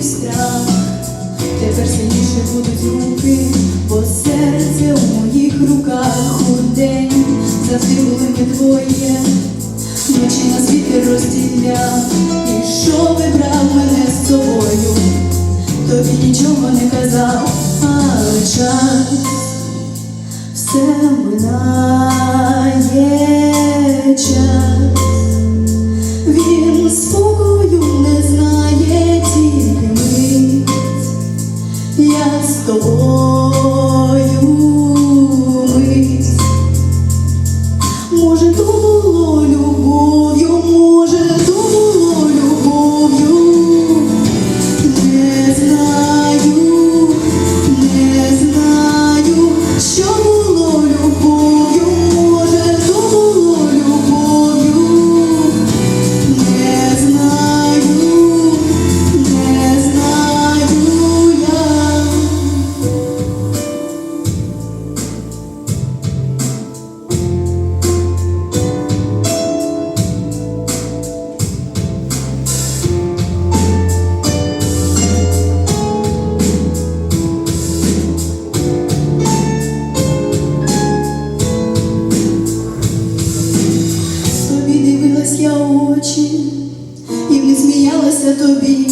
мій страх, тепер сильніше будуть руки, бо серце у моїх руках у день завжди були ми двоє, ночі на світі розділяв, ішов і брав мене з собою, тобі нічого не казав, але час. Все минає час. Він спокою з тобою тобі,